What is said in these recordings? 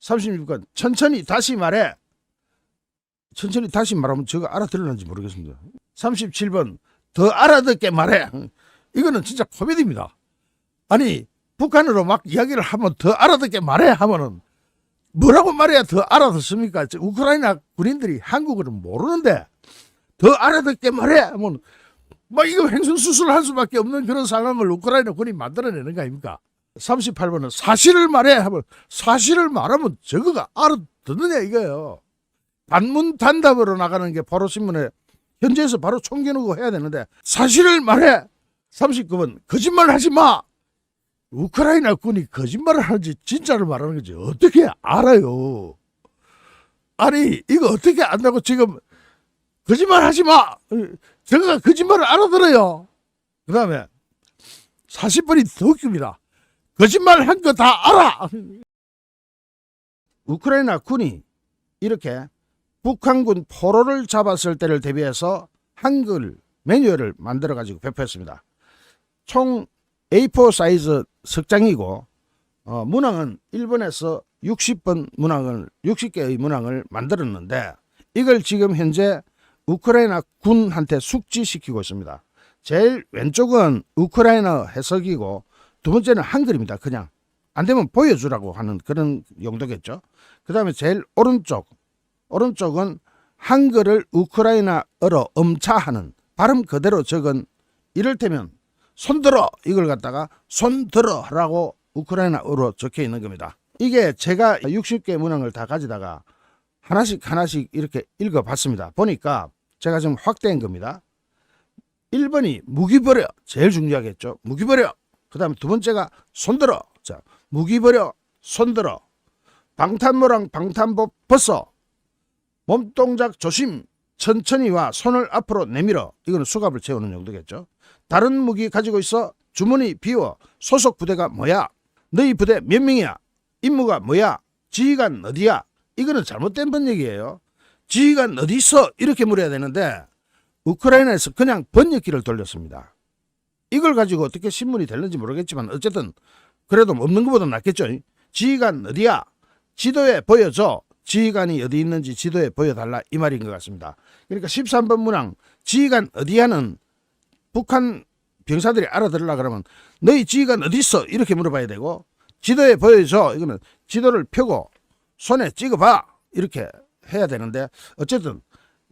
36번 천천히 다시 말해. 천천히 다시 말하면 저거 알아들을는지 모르겠습니다. 37번 더 알아듣게 말해. 이거는 진짜 코미디입니다. 아니 북한으로 막 이야기를 하면 더 알아듣게 말해 하면은 뭐라고 말해야 더 알아듣습니까? 저 우크라이나 군인들이 한국어를 모르는데 더 알아듣게 말해 하면 막 이거 횡설수설 할 수밖에 없는 그런 상황을 우크라이나 군이 만들어내는 거 아닙니까? 38번은 사실을 말해 하면 사실을 말하면 저거가 알아듣느냐 이거예요. 반문 단답으로 나가는 게 바로 신문에 현재에서 바로 총겨누고 해야 되는데 사실을 말해. 39번 거짓말 하지 마. 우크라이나 군이 거짓말을 하는지 진짜를 말하는 건지 어떻게 알아요? 아니 이거 어떻게 안다고 지금 거짓말 하지 마. 저가 거짓말을 알아들어요. 그 다음에 40번이 더 웃깁니다 거짓말 한 거 다 알아 우크라이나 군이 이렇게 북한군 포로를 잡았을 때를 대비해서 한글 매뉴얼을 만들어 가지고 배포했습니다. 총 A4 사이즈 석 장이고 어, 문항은 일본에서 60번 문항을 60개의 문항을 만들었는데 이걸 지금 현재 우크라이나 군한테 숙지시키고 있습니다. 제일 왼쪽은 우크라이나 해석이고 두 번째는 한글입니다. 그냥 안 되면 보여주라고 하는 그런 용도겠죠. 그 다음에 제일 오른쪽 오른쪽은 한글을 우크라이나어로 음차하는 발음 그대로 적은 이를테면 손들어 이걸 갖다가 손들어라고 우크라이나어로 적혀 있는 겁니다. 이게 제가 60개 문항을 다 가지다가 하나씩 하나씩 이렇게 읽어봤습니다. 보니까 제가 지금 확대한 겁니다. 1번이 무기 버려 제일 중요하겠죠. 무기 버려. 그 다음에 두 번째가 손들어. 자, 무기 버려 손들어. 방탄모랑 방탄복 벗어. 몸동작 조심. 천천히 와 손을 앞으로 내밀어. 이거는 수갑을 채우는 용도겠죠. 다른 무기 가지고 있어. 주머니 비워. 소속 부대가 뭐야? 너희 부대 몇 명이야? 임무가 뭐야? 지휘관 어디야? 이거는 잘못된 번역이에요. 지휘관 어디 있어? 이렇게 물어야 되는데 우크라이나에서 그냥 번역기를 돌렸습니다. 이걸 가지고 어떻게 신문이 될는지 모르겠지만 어쨌든 그래도 없는 것보다 낫겠죠. 지휘관 어디야? 지도에 보여줘. 지휘관이 어디 있는지 지도에 보여달라 이 말인 것 같습니다. 그러니까 13번 문항 지휘관 어디야는 북한 병사들이 알아들으려 그러면 너희 지휘관 어디 있어? 이렇게 물어봐야 되고 지도에 보여줘. 이거는 지도를 펴고 손에 찍어봐. 이렇게 해야 되는데 어쨌든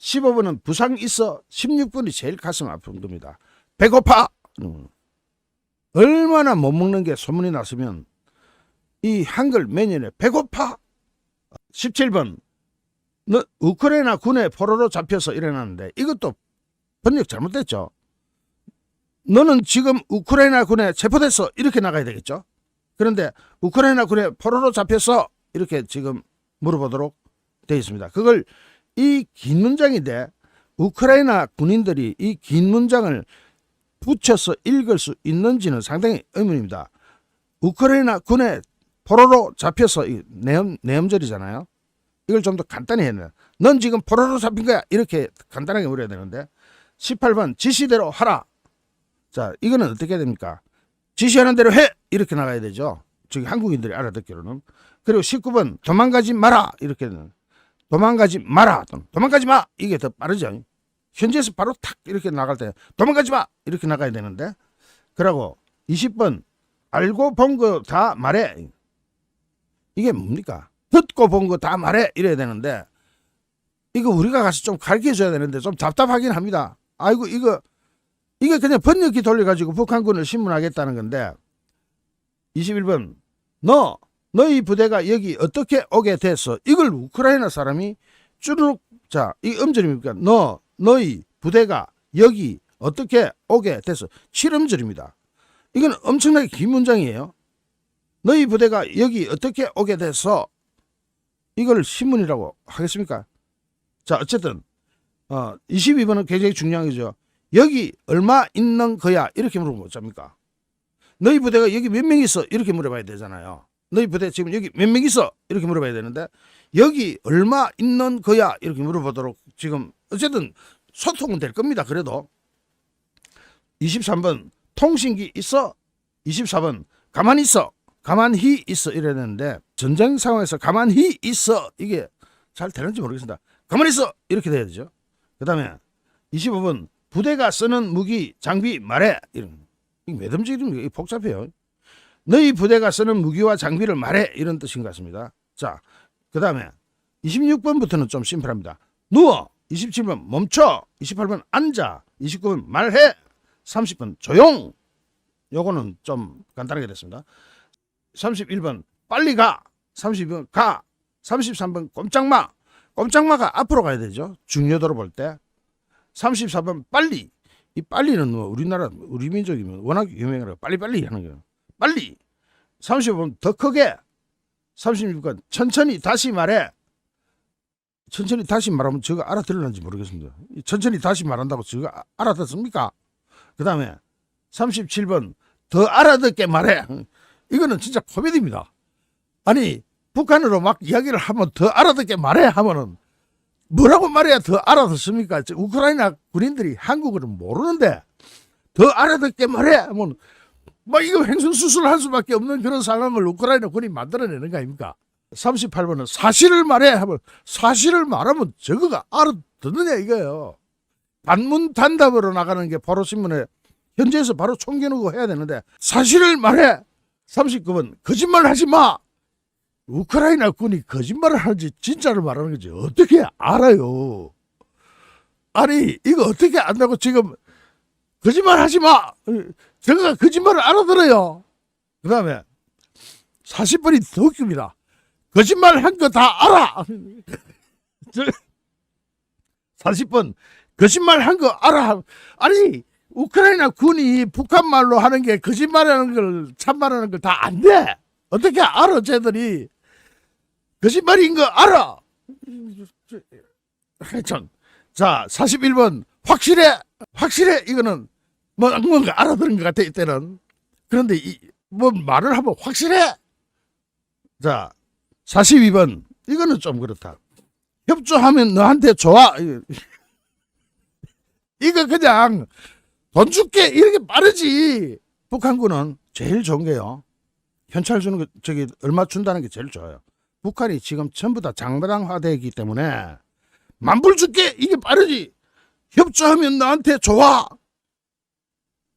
15번은 부상 있어 16번이 제일 가슴 아픈 겁니다. 배고파. 음. 얼마나 못 먹는 게 소문이 났으면 이 한글 매년에 배고파. 17번 너 우크라이나 군의 포로로 잡혀서 일어났는데 이것도 번역 잘못됐죠. 너는 지금 우크라이나 군에 체포됐어 이렇게 나가야 되겠죠. 그런데 우크라이나 군에 포로로 잡혀서 이렇게 지금 물어보도록 되어 있습니다. 그걸 이 긴 문장인데 우크라이나 군인들이 이 긴 문장을 붙여서 읽을 수 있는지는 상당히 의문입니다. 우크라이나 군에 포로로 잡혀서 이 내음 내음절이잖아요. 이걸 좀 더 간단히 해야 돼. 넌 지금 포로로 잡힌 거야. 이렇게 간단하게 물어야 되는데 18번 지시대로 하라. 자, 이거는 어떻게 됩니까? 지시하는 대로 해. 이렇게 나가야 되죠. 저기 한국인들이 알아듣기로는. 그리고 19번 도망가지 마라. 이렇게는 도망가지 마라. 도망가지 마. 이게 더 빠르죠. 현지에서 바로 탁 이렇게 나갈 때 도망가지 마. 이렇게 나가야 되는데. 그러고 20번 알고 본 거 다 말해. 이게 뭡니까? 듣고 본 거 다 말해. 이래야 되는데 이거 우리가 가서 좀 가르쳐 줘야 되는데 좀 답답하긴 합니다. 아이고 이거 이게 그냥 번역기 돌려가지고 북한군을 신문하겠다는 건데 21번 너 너희 부대가 여기 어떻게 오게 됐어? 이걸 우크라이나 사람이 쭈르륵 자이 음절입니까? 너 너희 부대가 여기 어떻게 오게 됐어? 7음절입니다. 이건 엄청나게 긴 문장이에요. 너희 부대가 여기 어떻게 오게 됐어? 이걸 신문이라고 하겠습니까? 자 어쨌든 어 22번은 굉장히 중요한 거죠. 여기 얼마 있는 거야? 이렇게 물어보면 어쩝니까? 너희 부대가 여기 몇 명 있어? 이렇게 물어봐야 되잖아요. 너희 부대 지금 여기 몇 명 있어? 이렇게 물어봐야 되는데 여기 얼마 있는 거야? 이렇게 물어보도록 지금 어쨌든 소통은 될 겁니다. 그래도 23번 통신기 있어? 24번 가만히 있어? 가만히 있어 이래야 되는데 전쟁 상황에서 가만히 있어 이게 잘 되는지 모르겠습니다. 가만히 있어 이렇게 돼야 되죠. 그 다음에 25번 부대가 쓰는 무기 장비 말해 이런 이 매듭지 이름 복잡해요. 너희 부대가 쓰는 무기와 장비를 말해. 이런 뜻인 것 같습니다. 자, 그 다음에 26번부터는 좀 심플합니다. 누워. 27번 멈춰. 28번 앉아. 29번 말해. 30번 조용. 요거는 좀 간단하게 됐습니다. 31번 빨리 가. 32번 가. 33번 꼼짝마. 꼼짝마가 앞으로 가야 되죠. 중요도로 볼 때. 34번 빨리. 이 빨리는 뭐 우리나라 우리 민족이면 워낙 유명해라 빨리빨리 하는 거예요. 빨리 35번 더 크게 36번 천천히 다시 말해 천천히 다시 말하면 저거 알아들을는지 모르겠습니다. 이 천천히 다시 말한다고 저거 아- 알아듣습니까? 그 다음에 37번 더 알아듣게 말해 이거는 진짜 코미디입니다. 아니 북한으로 막 이야기를 하면 더 알아듣게 말해 하면은 뭐라고 말해야 더 알아듣습니까? 저 우크라이나 군인들이 한국어를 모르는데 더 알아듣게 말해 하면 막 이거 횡성수술을 할 수밖에 없는 그런 상황을 우크라이나 군이 만들어내는 거 아닙니까? 38번은 사실을 말해 하면 사실을 말하면 저거가 알아듣느냐 이거예요. 단문 단답으로 나가는 게 바로 신문에 현지에서 바로 총겨누고 해야 되는데 사실을 말해 39번 거짓말 하지 마 우크라이나 군이 거짓말을 하는지 진짜를 말하는 건지 어떻게 알아요 아니 이거 어떻게 안다고 지금 거짓말 하지 마 저가 거짓말을 알아들어요 그 다음에 40번이 더 웃깁니다 거짓말 한 거 다 알아 40번 거짓말 한 거 알아 아니 우크라이나 군이 북한 말로 하는 게 거짓말하는 걸 참말하는 걸 다 안 돼. 어떻게 알아, 쟤들이? 거짓말인 거 알아. 하여튼 자, 41번 확실해. 확실해. 이거는 뭐 뭔가 알아들은 것 같아 이때는. 그런데 이, 뭐 말을 하면 확실해. 자, 42번 이거는 좀 그렇다. 협조하면 너한테 좋아. 이거 그냥 돈 줄게 이렇게 빠르지 북한군은 제일 좋은 게요 현찰 주는 거 저기 얼마 준다는 게 제일 좋아요 북한이 지금 전부 다 장부당화되기 때문에 만불 줄게 이게 빠르지 협조하면 나한테 좋아.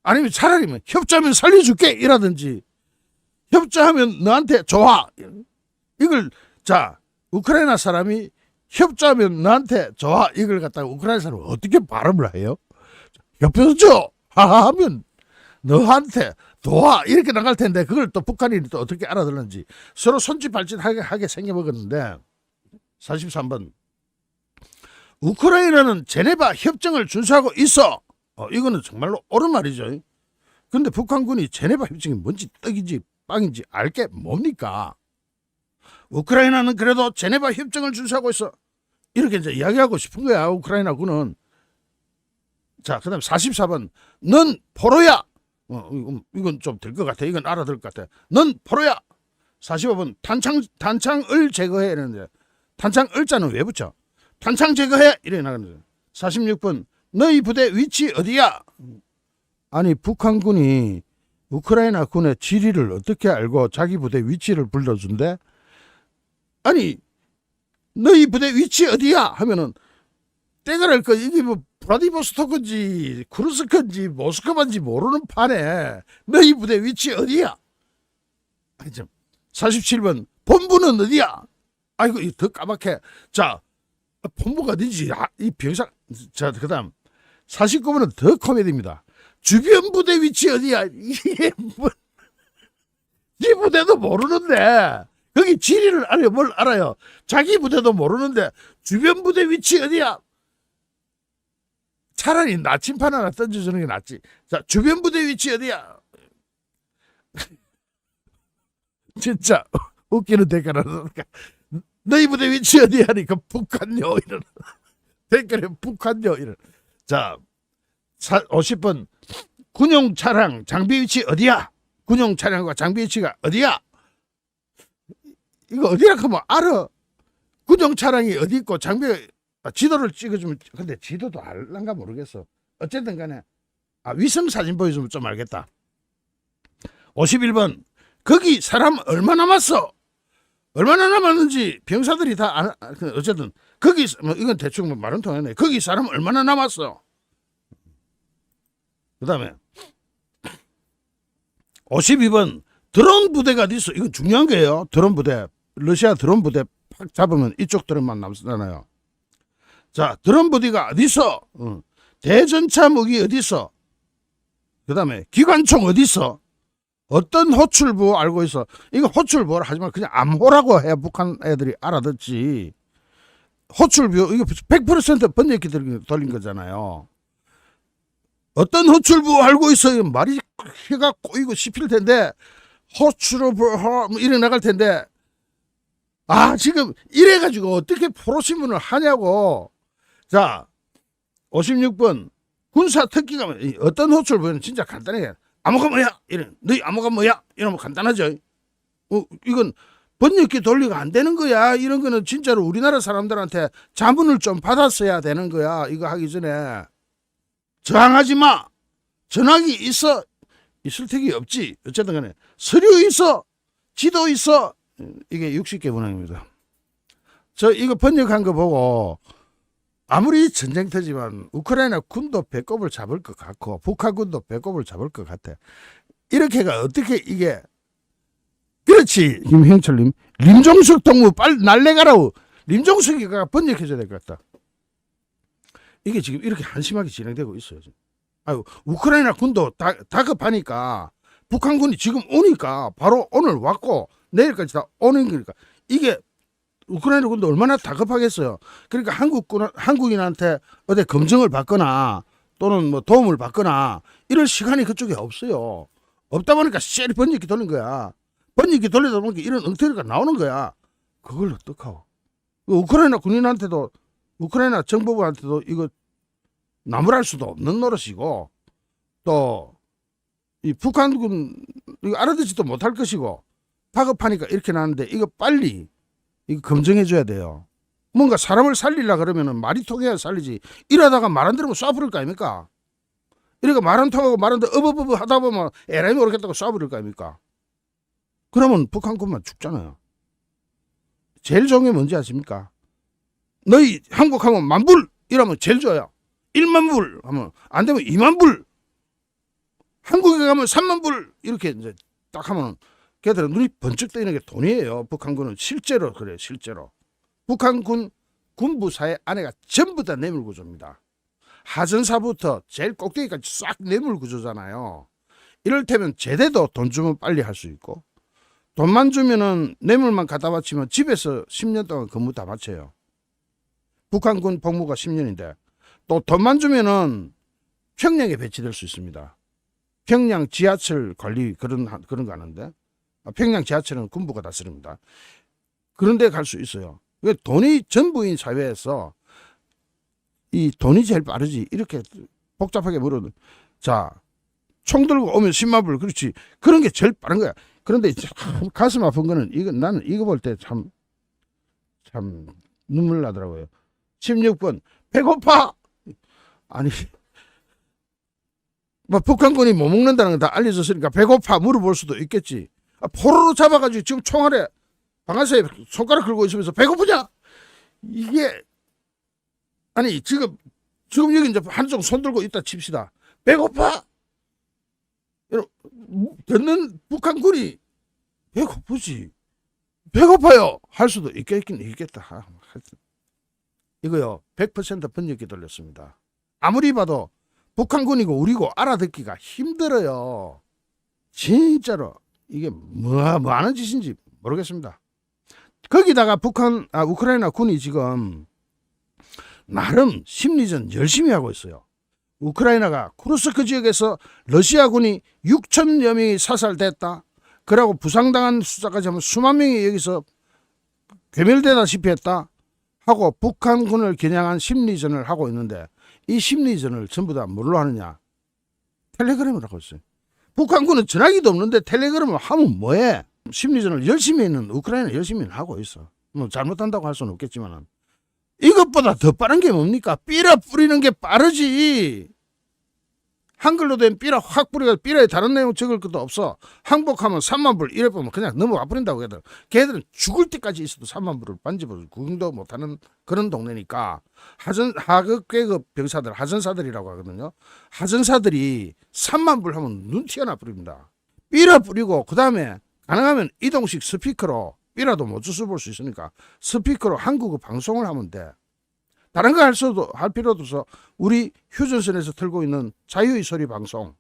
아니면 차라리 뭐 협조하면 살려줄게 이라든지 협조하면 너한테 좋아. 이걸 자 우크라이나 사람이 협조하면 나한테 좋아. 이걸 갖다가 우크라이나 사람은 어떻게 발음을 해요? 협조죠 하면 너한테 도와. 이렇게 나갈 텐데 그걸 또 북한이 또 어떻게 알아들는지 서로 손짓 발짓하게 하게 생겨먹었는데 43번 우크라이나는 제네바 협정을 준수하고 있어 어, 이거는 정말로 옳은 말이죠 근데 북한군이 제네바 협정이 뭔지 떡인지 빵인지 알게 뭡니까 우크라이나는 그래도 제네바 협정을 준수하고 있어 이렇게 이제 이야기하고 싶은 거야 우크라이나 군은 자, 그 다음에 44번. 넌 포로야. 어, 이건, 좀 될 것 같아. 이건 알아들 것 같아. 넌 포로야. 45번. 단창, 단창을 제거해. 이러는데. 단창 을 자는 왜 붙여? 단창 제거해. 이래 나가는데. 46번. 너희 부대 위치 어디야? 아니, 북한군이 우크라이나 군의 지리를 어떻게 알고 자기 부대 위치를 불러준대? 아니, 너희 부대 위치 어디야? 하면은, 때가랄 거, 이게 뭐, 브라디보스토크인지 쿠르스크인지 모스크바인지 모르는 판에 너희 부대 위치 어디야? 아니 좀 47번 본부는 어디야? 아이고 더 까맣게 자 본부가 어딘지 아, 이 병상 자 그 다음 49번은 더 코미디입니다. 주변 부대 위치 어디야? 이게 뭐, 이 부대도 모르는데 거기 지리를 알아요. 뭘 알아요? 자기 부대도 모르는데 주변 부대 위치 어디야? 차라리 나침판 하나 던져주는 게 낫지. 자, 주변 부대 위치 어디야? 진짜 웃기는 하나. 너희 부대 위치 어디야? 하니까 북한요. 이런. 댓글에 북한요. 이런. 자, 50번. 군용 차량 장비 위치 어디야? 군용 차량과 장비 위치가 어디야? 이거 어디라 하면 알아. 군용 차량이 어디 있고 장비가 아, 지도를 찍어주면 근데 지도도 알란가 모르겠어. 어쨌든 간에 아, 위성 사진 보여주면 좀 알겠다. 51번 거기 사람 얼마 남았어? 얼마나 남았는지 병사들이 다 안, 아, 그 어쨌든 거기 뭐 이건 대충 뭐 말은 통하네. 거기 사람 얼마나 남았어? 그다음에 52번 드론 부대가 어디 있어? 이건 중요한 거예요. 드론 부대. 러시아 드론 부대 팍 잡으면 이쪽 드론만 남잖아요. 자, 드론 부대가 어디 있어? 어. 대전차 무기 어디 있어? 그다음에 기관총 어디 있어? 어떤 호출부 알고 있어? 이거 호출부라 하지만 그냥 암호라고 해 북한 애들이 알아듣지. 호출부 이거 100% 번역기 돌린- 거잖아요. 어떤 호출부 알고 있어? 이 말이 혀가 꼬이고 씹힐 텐데 호출부 호- 뭐 이래 나갈 텐데 아 지금 이래 가지고 어떻게 프로신문을 하냐고. 자 56번 군사 특기가 어떤 호출부는 진짜 간단해. 암호가 뭐야? 이런 너희 암호가 뭐야? 이러면 간단하죠. 어, 이건 번역기 돌리가 안 되는 거야. 이런 거는 진짜로 우리나라 사람들한테 자문을 좀 받았어야 되는 거야. 이거 하기 전에 저항하지 마. 전화기 있어. 있을 택이 없지. 어쨌든 간에 서류 있어. 지도 있어. 이게 60개 문항입니다. 저 이거 번역한 거 보고 아무리 전쟁터지만 우크라이나 군도 배꼽을 잡을 것 같고 북한군도 배꼽을 잡을 것 같아. 이렇게가 어떻게 이게 그렇지 김형철님 림종석 동무 빨리 날래가라고 림종석이가 번역해줘야 될 것 같다. 이게 지금 이렇게 한심하게 진행되고 있어요. 지금. 아유 우크라이나 군도 다, 다급하니까 북한군이 지금 오니까 바로 오늘 왔고 내일까지 다 오는 거니까 이게 우크라이나 군도 얼마나 다급하겠어요. 그러니까 한국군 한국인한테 어디 검증을 받거나 또는 뭐 도움을 받거나 이럴 시간이 그쪽에 없어요. 없다 보니까 쎄리 번역기 돌린 거야. 번역기 돌리다 보니까 이런 엉터리가 나오는 거야. 그걸 어떡하고. 그 우크라이나 군인한테도 우크라이나 정부부한테도 이거 나무랄 수도 없는 노릇이고 또 이 북한군 이거 알아듣지도 못할 것이고 다급하니까 이렇게 나는데 이거 빨리 이거 검증해 줘야 돼요. 뭔가 사람을 살리려 그러면은 말이 통해야 살리지. 이러다가 말 안 들으면 쏴부릴 거 아닙니까? 이러니까 말 안 통하고 말안 들어 어버버버 하다 보면 에라이 모르겠다고 쏴부릴 거 아닙니까? 그러면 북한군만 죽잖아요. 제일 좋은 게 뭔지 아십니까? 너희 한국 하면 만불 이러면 제일 좋아요. 1만 불 하면 안 되면 2만 불. 한국에 가면 3만 불 이렇게 이제 딱 하면은 걔들은 눈이 번쩍 뜨이는 게 돈이에요. 북한군은 실제로 그래 실제로. 북한군 군부사의 안에가 전부 다 뇌물 구조입니다. 하전사부터 제일 꼭대기까지 싹 뇌물 구조잖아요. 이를테면 제대도 돈 주면 빨리 할 수 있고 돈만 주면은 뇌물만 갖다 바치면 집에서 10년 동안 근무 다 마쳐요. 북한군 복무가 10년인데 또 돈만 주면은 평양에 배치될 수 있습니다. 평양 지하철 관리 그런 하- 그런 거 하는데 아, 평양 지하철은 군부가 다스립니다. 그런데 갈 수 있어요. 왜 돈이 전부인 사회에서 이 돈이 제일 빠르지 이렇게 복잡하게 물어도 자총 들고 오면 10만 불 그렇지 그런 게 제일 빠른 거야. 그런데 참 가슴 아픈 거는 이거 나는 이거 볼 때 참 참 눈물 나더라고요. 16번 배고파 아니 뭐 북한군이 뭐 먹는다는 건 다 알려졌으니까 배고파 물어볼 수도 있겠지. 아, 포로로 잡아가지고 지금 총알에 방아쇠에 손가락 긁고 있으면서 배고프냐? 이게 아니 지금 지금 여기 이제 한쪽 손 들고 있다 칩시다. 배고파? 듣는 북한군이 배고프지. 배고파요. 할 수도 있겠긴 있겠다. 아, 하여튼. 이거요 100% 번역기 돌렸습니다. 아무리 봐도 북한군이고 우리고 알아듣기가 힘들어요. 진짜로 이게 뭐, 뭐 하는 짓인지 모르겠습니다. 거기다가 북한, 아, 우크라이나 군이 지금 나름 심리전 열심히 하고 있어요. 우크라이나가 쿠르스크 지역에서 러시아군이 6천여 명이 사살됐다. 그러고 부상당한 숫자까지 하면 수만 명이 여기서 괴멸되다시피 했다. 하고 북한군을 겨냥한 심리전을 하고 있는데 이 심리전을 전부 다 뭘로 하느냐? 텔레그램을 하고 있어요. 북한군은 전화기도 없는데 텔레그램을 하면 뭐해? 심리전을 열심히 있는 우크라이나 열심히 하고 있어. 뭐 잘못한다고 할 수는 없겠지만 이것보다 더 빠른 게 뭡니까? 삐라 뿌리는 게 빠르지. 한글로 된 삐라 확 뿌리가 삐라에 다른 내용 적을 것도 없어. 항복하면 3만 불 이래 보면 그냥 넘어가 버린다고 걔들. 걔들은 죽을 때까지 있어도 3만 불을 반집을 구경도 못하는 그런 동네니까 하전 하급 계급 병사들 하전사들이라고 하거든요. 하전사들이 3만 불 하면 눈 튀어나 버립니다. 삐라 뿌리고 그 다음에 가능하면 이동식 스피커로 삐라도 못 주워 볼수 있으니까 스피커로 한국어 방송을 하면 돼. 다른 거 할 수도 할 필요도 없어. 우리 휴전선에서 틀고 있는 자유의 소리 방송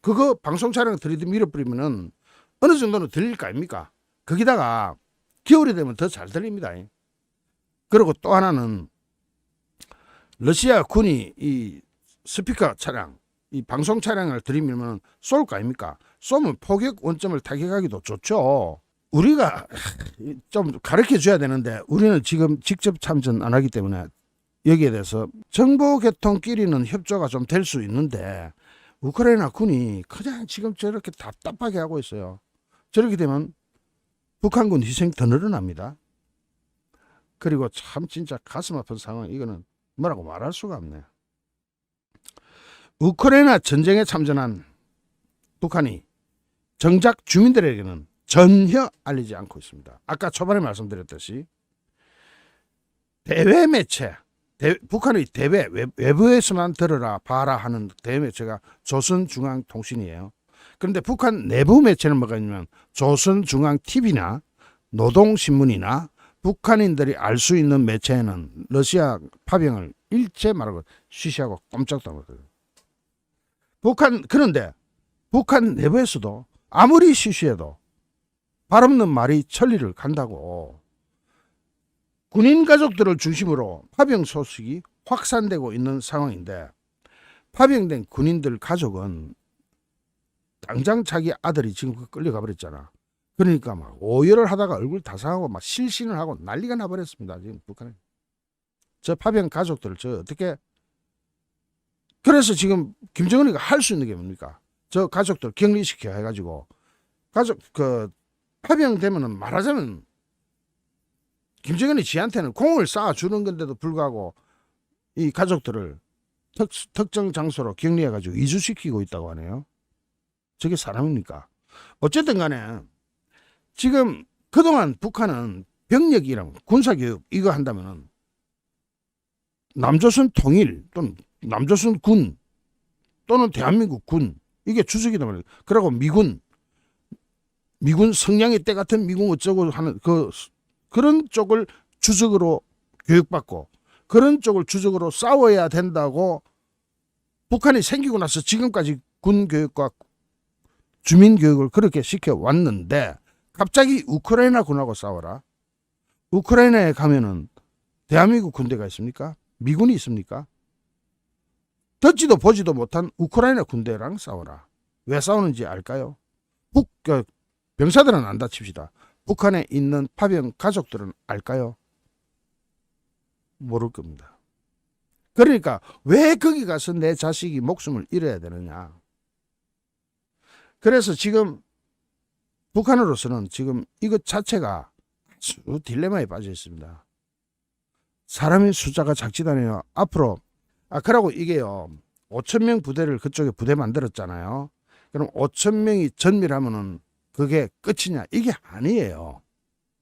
그거 방송 차량 들이대 밀어버리면은 어느 정도는 들릴 거 아닙니까? 거기다가 겨울이 되면 더 잘 들립니다. 그리고 또 하나는 러시아 군이 이 스피커 차량 이 방송 차량을 들이밀면 쏠 거 아닙니까? 쏘면 포격 원점을 타격하기도 좋죠. 우리가 좀 가르쳐 줘야 되는데 우리는 지금 직접 참전 안 하기 때문에 여기에 대해서 정보계통끼리는 협조가 좀 될 수 있는데 우크라이나 군이 그냥 지금 저렇게 답답하게 하고 있어요. 저렇게 되면 북한군 희생 더 늘어납니다. 그리고 참 진짜 가슴 아픈 상황 이거는 뭐라고 말할 수가 없네요. 우크라이나 전쟁에 참전한 북한이 정작 주민들에게는 전혀 알리지 않고 있습니다. 아까 초반에 말씀드렸듯이 대외 매체 대- 북한의 대외 외- 외부에서만 들어라 봐라 하는 대외 매체가 조선중앙통신이에요. 그런데 북한 내부 매체는 뭐가 있냐면 조선중앙TV나 노동신문이나 북한인들이 알 수 있는 매체에는 러시아 파병을 일체 말하고 쉬쉬하고 꼼짝도 안 하거든요. 북한 그런데 북한 내부에서도 아무리 쉬쉬해도 발 없는 말이 천리를 간다고 군인 가족들을 중심으로 파병 소식이 확산되고 있는 상황인데 파병된 군인들 가족은 당장 자기 아들이 지금 그 끌려가 버렸잖아. 그러니까 막 오열을 하다가 얼굴 다상하고 막 실신을 하고 난리가 나버렸습니다. 지금 북한에. 저 파병 가족들을 저 어떻게 그래서 지금 김정은이가 할 수 있는 게 뭡니까? 저 가족들 격리시켜 해가지고 가족 그 파병되면은 말하자면 김정은이 지한테는 공을 쌓아 주는 건데도 불구하고 이 가족들을 특, 특정 장소로 격리해가지고 이주시키고 있다고 하네요. 저게 사람입니까? 어쨌든 간에 지금 그동안 북한은 병력이랑 군사교육 이거 한다면은 남조선 통일 또는 남조선 군 또는 대한민국 군 이게 주적이다 말이에요. 그리고 미군 미군 성량의 때 같은 미군 어쩌고 하는 그 그런 쪽을 주적으로 교육받고 그런 쪽을 주적으로 싸워야 된다고 북한이 생기고 나서 지금까지 군 교육과 주민 교육을 그렇게 시켜 왔는데 갑자기 우크라이나 군하고 싸워라. 우크라이나에 가면은 대한민국 군대가 있습니까? 미군이 있습니까? 듣지도 보지도 못한 우크라이나 군대랑 싸워라. 왜 싸우는지 알까요? 북 그, 병사들은 안 다칩시다. 북한에 있는 파병 가족들은 알까요? 모를 겁니다. 그러니까 왜 거기 가서 내 자식이 목숨을 잃어야 되느냐? 그래서 지금 북한으로서는 지금 이것 자체가 아주 딜레마에 빠져 있습니다. 사람의 숫자가 작지도 않아요. 앞으로 아 그러고 이게요. 5천 명 부대를 그쪽에 부대 만들었잖아요. 그럼 5천 명이 전밀하면은 그게 끝이냐? 이게 아니에요.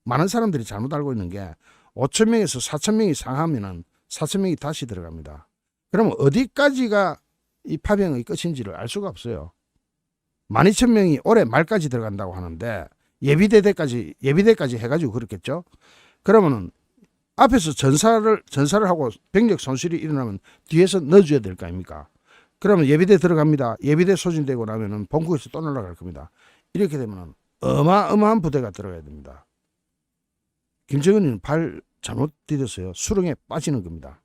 많은 사람들이 잘못 알고 있는 게 5천 명에서 4천 명이 상하면은 4천 명이 다시 들어갑니다. 그러면 어디까지가 이 파병의 끝인지를 알 수가 없어요. 12,000 명이 올해 말까지 들어간다고 하는데 예비대대까지 예비대까지 해가지고 그렇겠죠. 그러면은 앞에서 전사를 전사를 하고 병력 손실이 일어나면 뒤에서 넣어줘야 될 거 아닙니까? 그러면 예비대 들어갑니다. 예비대 소진되고 나면은 본국에서 또 날아갈 겁니다. 이렇게 되면은 어마어마한 부대가 들어가야 됩니다. 김정은이는 발 잘못 디뎠어요. 수렁에 빠지는 겁니다.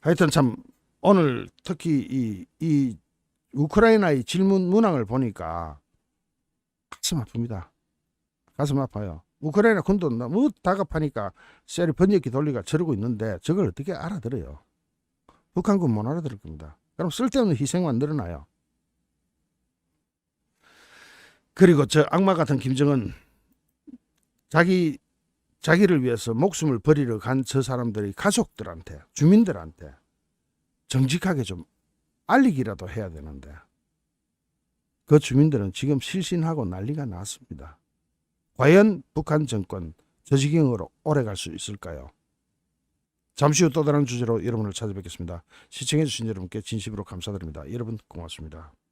하여튼 참 오늘 특히 이, 이 우크라이나의 질문 문항을 보니까 가슴 아픕니다. 가슴 아파요. 우크라이나 군도 너무 다급하니까 셀이 번역기 돌리가 저러고 있는데 저걸 어떻게 알아들어요? 북한군 못 알아들을 겁니다. 그럼 쓸데없는 희생만 늘어나요. 그리고 저 악마 같은 김정은 자기 자기를 위해서 목숨을 버리러 간 저 사람들의 가족들한테 주민들한테 정직하게 좀 알리기라도 해야 되는데 그 주민들은 지금 실신하고 난리가 났습니다. 과연 북한 정권 저 지경으로 오래 갈 수 있을까요? 잠시 후 또 다른 주제로 여러분을 찾아뵙겠습니다. 시청해주신 여러분께 진심으로 감사드립니다. 여러분 고맙습니다.